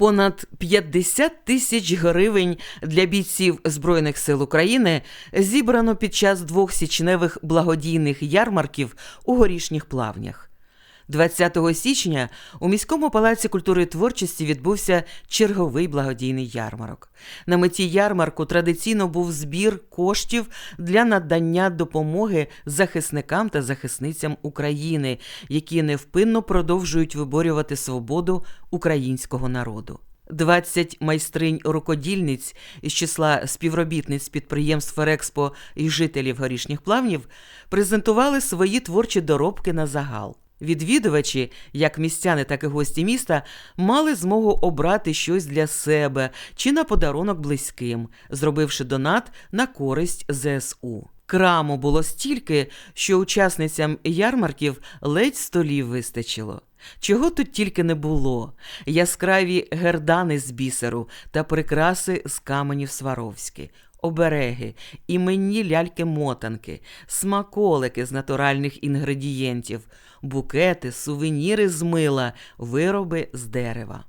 Понад 50 тисяч гривень для бійців Збройних сил України зібрано під час двох січневих благодійних ярмарків у горішніх плавнях. 20 січня у міському палаці культури і творчості відбувся черговий благодійний ярмарок. На меті ярмарку традиційно був збір коштів для надання допомоги захисникам та захисницям України, які невпинно продовжують виборювати свободу українського народу. 20 майстринь рукодільниць із числа співробітниць підприємств Ферекспо і жителів горішніх плавнів презентували свої творчі доробки на загал. Відвідувачі, як містяни, так і гості міста, мали змогу обрати щось для себе чи на подарунок близьким, зробивши донат на користь ЗСУ. Краму було стільки, що учасницям ярмарків ледь столів вистачило. Чого тут тільки не було: яскраві гердани з бісеру та прикраси з каменів Сваровські, обереги, іменні ляльки-мотанки, смаколики з натуральних інгредієнтів, букети, сувеніри з мила, вироби з дерева.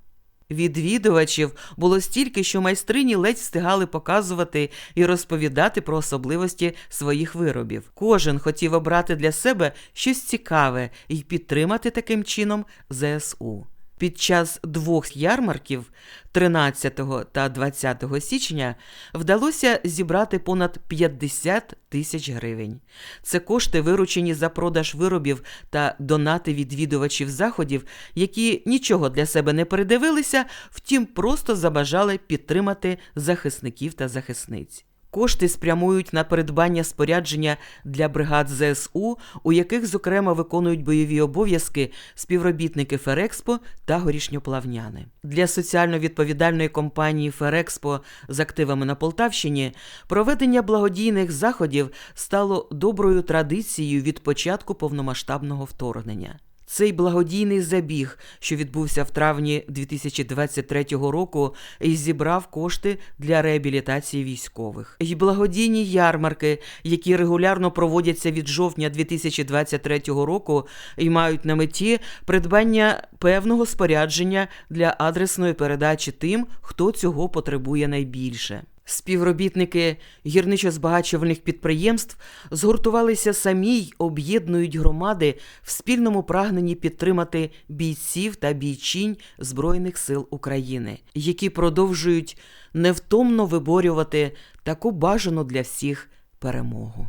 Відвідувачів було стільки, що майстрині ледь встигали показувати і розповідати про особливості своїх виробів. Кожен хотів обрати для себе щось цікаве і підтримати таким чином ЗСУ. Під час двох ярмарків 13 та 20 січня вдалося зібрати понад 50 тисяч гривень. Це кошти, виручені за продаж виробів та донати відвідувачів заходів, які нічого для себе не передивилися, втім просто забажали підтримати захисників та захисниць. Кошти спрямують на придбання спорядження для бригад ЗСУ, у яких, зокрема, виконують бойові обов'язки співробітники Ферекспо та горішньоплавняни. Для соціально відповідальної компанії Ферекспо з активами на Полтавщині проведення благодійних заходів стало доброю традицією від початку повномасштабного вторгнення. Цей благодійний забіг, що відбувся в травні 2023 року, і зібрав кошти для реабілітації військових. І благодійні ярмарки, які регулярно проводяться від жовтня 2023 року, і мають на меті придбання певного спорядження для адресної передачі тим, хто цього потребує найбільше. Співробітники гірничо-збагачувальних підприємств згуртувалися самі й об'єднують громади в спільному прагненні підтримати бійців та бійчинь Збройних сил України, які продовжують невтомно виборювати таку бажану для всіх перемогу.